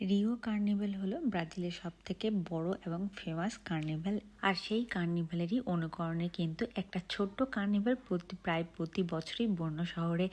Rio carnival হলো ব্রাজিলের সব থেকে বড় এবং ফেমাস কার্নিভ্যাল আর সেই কার্নিভ্যালেরই অনুকরণে কিন্তু একটা ছোট্ট কার্নিভ্যাল প্রতি, প্রায় প্রতি বছরই বন্য শহরে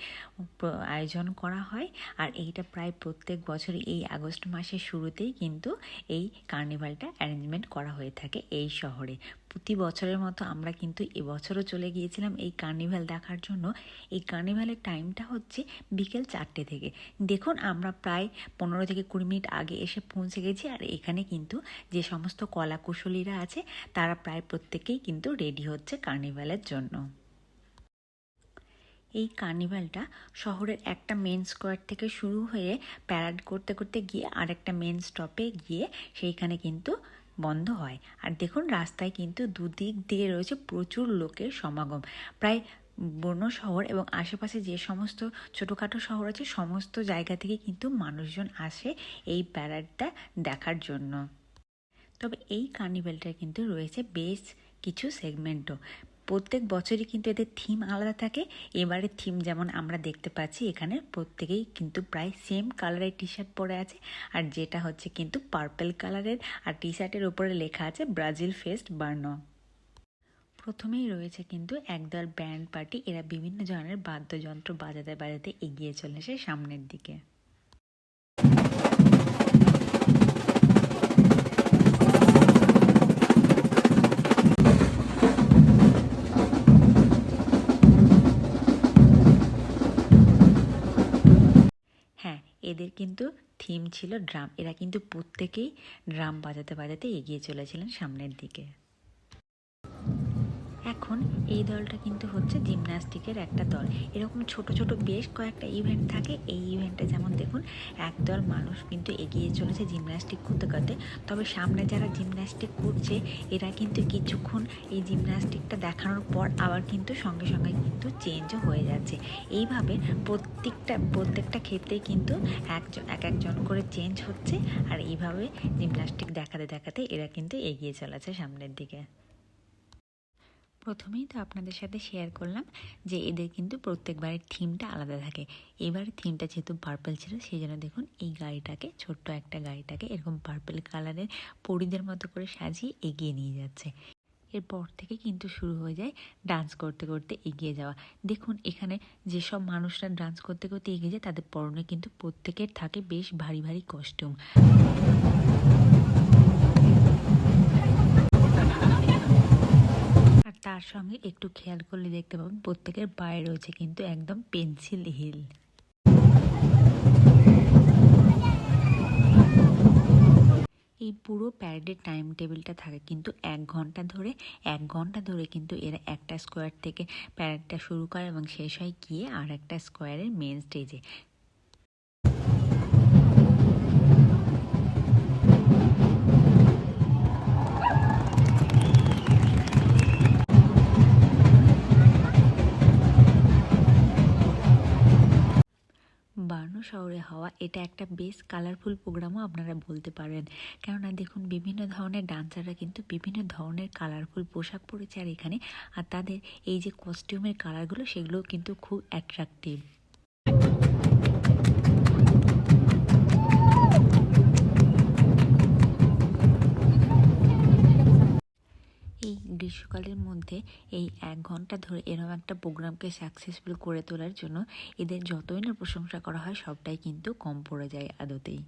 আয়োজন করা হয়। আর এইটা প্রায় প্রত্যেক বছর এই আগস্ট মাসের শুরুতেই কিন্তু এই কার্নিভালটা অ্যারেঞ্জমেন্ট করা হয়ে থাকে এই শহরে। প্রতি বছরের মতো আমরা কিন্তু এবছরও চলে গিয়েছিলাম এই কার্নিভ্যাল দেখার জন্য। এই কার্নিভ্যালের টাইমটা হচ্ছে বিকেল চারটে থেকে। দেখুন, আমরা প্রায় পনেরো থেকে কুড়ি মিনিট আগে এসে পৌঁছে গেছি আর এখানে কিন্তু যে সমস্ত কলাকুশলীরা আছে, তারা প্রায় প্রত্যেকেই কিন্তু রেডি হচ্ছে কার্নিভ্যালের জন্য। এই কার্নিভালটা শহরের একটা মেন স্কোয়ার থেকে শুরু হয়ে প্যারাড করতে করতে গিয়ে আরেকটা মেন স্টপে গিয়ে সেইখানে কিন্তু বন্ধ হয়। আর দেখুন, রাস্তায় কিন্তু দুদিক দিয়ে রয়েছে প্রচুর লোকের সমাগম। প্রায় বন্য শহর এবং আশেপাশে যে সমস্ত ছোটোখাটো শহর আছে, সমস্ত জায়গা থেকে কিন্তু মানুষজন আসে এই প্যারাডটা দেখার জন্য। তবে এই কার্নিভেলটা কিন্তু রয়েছে বেশ কিছু সেগমেন্টও প্রত্যেক বছরই কিন্তু এদের থিম আলাদা থাকে। এবারে থিম যেমন আমরা দেখতে পাচ্ছি, এখানে প্রত্যেকেই কিন্তু প্রায় সেম কালারের টি শার্ট পরে আছে। আর যেটা হচ্ছে কিন্তু পার্পেল কালারের আর টি শার্টের উপরে লেখা আছে ব্রাজিল ফেস্ট বার্ন প্রথমেই রয়েছে কিন্তু একদল ব্যান্ড পার্টি এরা বিভিন্ন ধরনের বাদ্যযন্ত্র বাজাতে বাজাতে এগিয়ে চলেছে সামনের দিকে। এদের কিন্তু থিম ছিল ড্রাম এরা কিন্তু প্রত্যেকেই ড্রাম বাজাতে বাজাতে এগিয়ে চলেছিলেন সামনের দিকে। এখন এই দলটা কিন্তু হচ্ছে জিমন্যাস্টিকের একটা দল। এরকম ছোট ছোট বেশ কয়েকটা ইভেন্ট থাকে। এই ইভেন্টে যেমন দেখুন, একদল মানুষ কিন্তু এগিয়ে চলেছে জিমন্যাস্টিক করতে করতে। তবে সামনে যারা জিমন্যাস্টিক করছে, এরা কিন্তু কিছুক্ষণ এই জিমন্যাস্টিকটা দেখানোর পর আবার কিন্তু সঙ্গে সঙ্গে কিন্তু চেঞ্জও হয়ে যাচ্ছে। এইভাবে প্রত্যেকটা প্রত্যেকটা ক্ষেত্রে কিন্তু একজন এক একজন করে চেঞ্জ হচ্ছে। আর এইভাবে জিমন্যাস্টিক দেখাতে দেখাতে এরা কিন্তু এগিয়ে চলেছে সামনের দিকে। প্রথমেই তো আপনাদের সাথে শেয়ার করলাম যে এদের কিন্তু প্রত্যেকবারের থিমটা আলাদা থাকে। এবারে থিমটা যেহেতু পার্পল ছিল সেই জন্য দেখুন এই গাড়িটাকে, ছোট্ট একটা গাড়িটাকে এরকম পার্পল কালারের পরিদের মতো করে সাজিয়ে এগিয়ে নিয়ে যাচ্ছে। এরপর থেকে কিন্তু শুরু হয়ে যায় ডান্স করতে করতে এগিয়ে যাওয়া। দেখুন এখানে যেসব মানুষরা ডান্স করতে করতে এগিয়ে যায়, তাদের পরনে কিন্তু প্রত্যেকের থাকে বেশ ভারী ভারী কস্টিউম সঙ্গে একটু খেয়াল করলে দেখতে পাবেন প্রত্যেকের পায়ে রয়েছে কিন্তু একদম পেন্সিল হিল। এই পুরো প্যারেডের টাইম টেবিলটা থাকে কিন্তু এক ঘণ্টা ধরে, এক ঘণ্টা ধরে কিন্তু এরা একটা স্কোয়ার থেকে প্যারেডটা শুরু করে এবং শেষ হয় গিয়ে আর একটা স্কোয়ারের মেন স্টেজে। শহরে হওয়া, এটা একটা বেশ কালারফুল প্রোগ্রামও আপনারা বলতে পারেন। কেননা দেখুন, বিভিন্ন ধরনের ডান্সাররা কিন্তু বিভিন্ন ধরনের কালারফুল পোশাক পরেছে আর এখানে, আর তাদের এই যে কস্টিউমের কালারগুলো সেগুলো কিন্তু খুব অ্যাট্রাকটিভ গ্রীষ্মকালের মধ্যে এই এক ঘণ্টা ধরে এরকম একটা প্রোগ্রামকে সাকসেসফুল করে তোলার জন্য এদের যতই না প্রশংসা করা হয়, সবটাই কিন্তু কম পড়ে যায় আদতেই।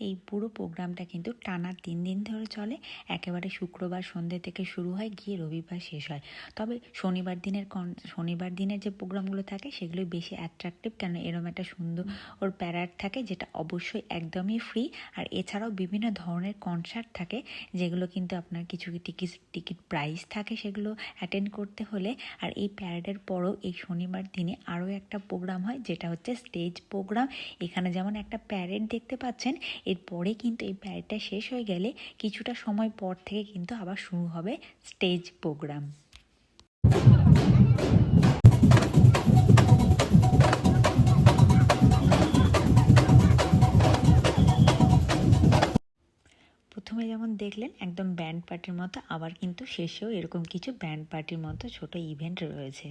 এই পুরো প্রোগ্রামটা কিন্তু টানা তিন দিন ধরে চলে। একেবারে শুক্রবার সন্ধ্যে থেকে শুরু হয়, গিয়ে রবিবার শেষ হয়। তবে শনিবার দিনের কন শনিবার দিনের যে প্রোগ্রামগুলো থাকে সেগুলো বেশি অ্যাট্রাকটিভ কেন এরম একটা সুন্দর ওর প্যারাড থাকে যেটা অবশ্যই একদমই ফ্রি আর এছাড়াও বিভিন্ন ধরনের কনসার্ট থাকে, যেগুলো কিন্তু আপনার কিছু টিকিট টিকিট প্রাইস থাকে সেগুলো অ্যাটেন্ড করতে হলে। আর এই প্যারেডের পরও এই শনিবার দিনে আরও একটা প্রোগ্রাম হয়, যেটা হচ্ছে স্টেজ প্রোগ্রাম এখানে যেমন একটা প্যারেড দেখতে পাচ্ছেন এরপরে কিন্তু এই প্যারেডটা শেষ হয়ে গেলে কিছুটা সময় পর থেকে কিন্তু আবার শুরু হবে স্টেজ প্রোগ্রাম। প্রথমে যেমন দেখলেন, একদম ব্যান্ড পার্টির মতো, আবার কিন্তু শেষেও এরকম কিছু ব্যান্ড পার্টির মতো ছোট ইভেন্ট রয়েছে।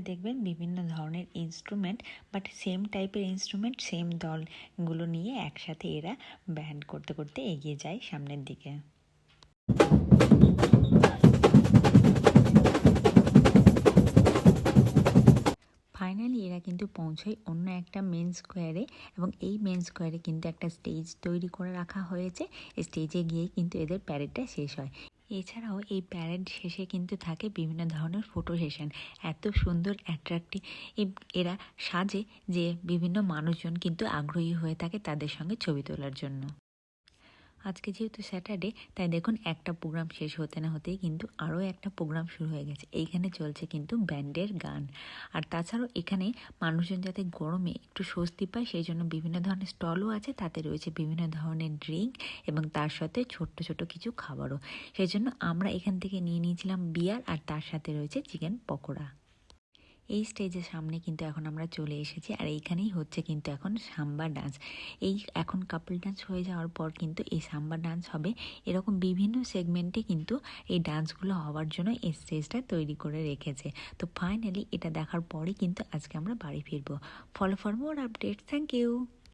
আপনারা দেখবেন বিভিন্ন ধরনের ইনস্ট্রুমেন্ট বাট সেম টাইপের ইনস্ট্রুমেন্ট সেম দলগুলো নিয়ে একসাথে এরা ব্যান্ড করতে করতে এগিয়ে যায় সামনের দিকে। ফাইনালি এরা কিন্তু পৌঁছয় অন্য একটা মেন স্কোয়ারে এবং এই মেন স্কোয়ারে কিন্তু একটা স্টেজ তৈরি করে রাখা হয়েছে। স্টেজে গিয়ে কিন্তু এদের প্যারেডটা শেষ হয়। এছাড়াও এই প্যারেড শেষে কিন্তু থাকে বিভিন্ন ধরনের ফটো সেশন এত সুন্দর অ্যাট্রাক্টিভ এরা সাজে যে বিভিন্ন মানুষজন কিন্তু আগ্রহী হয়ে থাকে তাদের সঙ্গে ছবি তোলার জন্য। আজকে যেহেতু স্যাটারডে তাই দেখুন একটা প্রোগ্রাম শেষ হতে না হতেই কিন্তু আরও একটা প্রোগ্রাম শুরু হয়ে গেছে। এইখানে চলছে কিন্তু ব্যান্ডের গান। আর তাছাড়াও এখানে মানুষজন যাতে গরমে একটু স্বস্তি পায়, সেই জন্য বিভিন্ন ধরনের স্টলও আছে, তাতে রয়েছে বিভিন্ন ধরনের ড্রিঙ্ক এবং তার সাথে ছোট্ট ছোট কিছু খাবারও। সেই জন্য আমরা এখান থেকে নিয়ে নিয়েছিলাম বিয়ার আর তার সাথে রয়েছে চিকেন পকোড়া। এই স্টেজের সামনে কিন্তু এখন আমরা চলে এসেছি আর এইখানেই হচ্ছে কিন্তু এখন সাম্বা ডান্স। এই এখন কাপল ডান্স হয়ে যাওয়ার পর কিন্তু এই সাম্বা ডান্স হবে। এরকম বিভিন্ন সেগমেন্টে কিন্তু এই ডান্সগুলো হওয়ার জন্য এই স্টেজটা তৈরি করে রেখেছে। তো ফাইনালি এটা দেখার পরে কিন্তু আজকে আমরা বাড়ি ফিরবো। Follow for more update thank you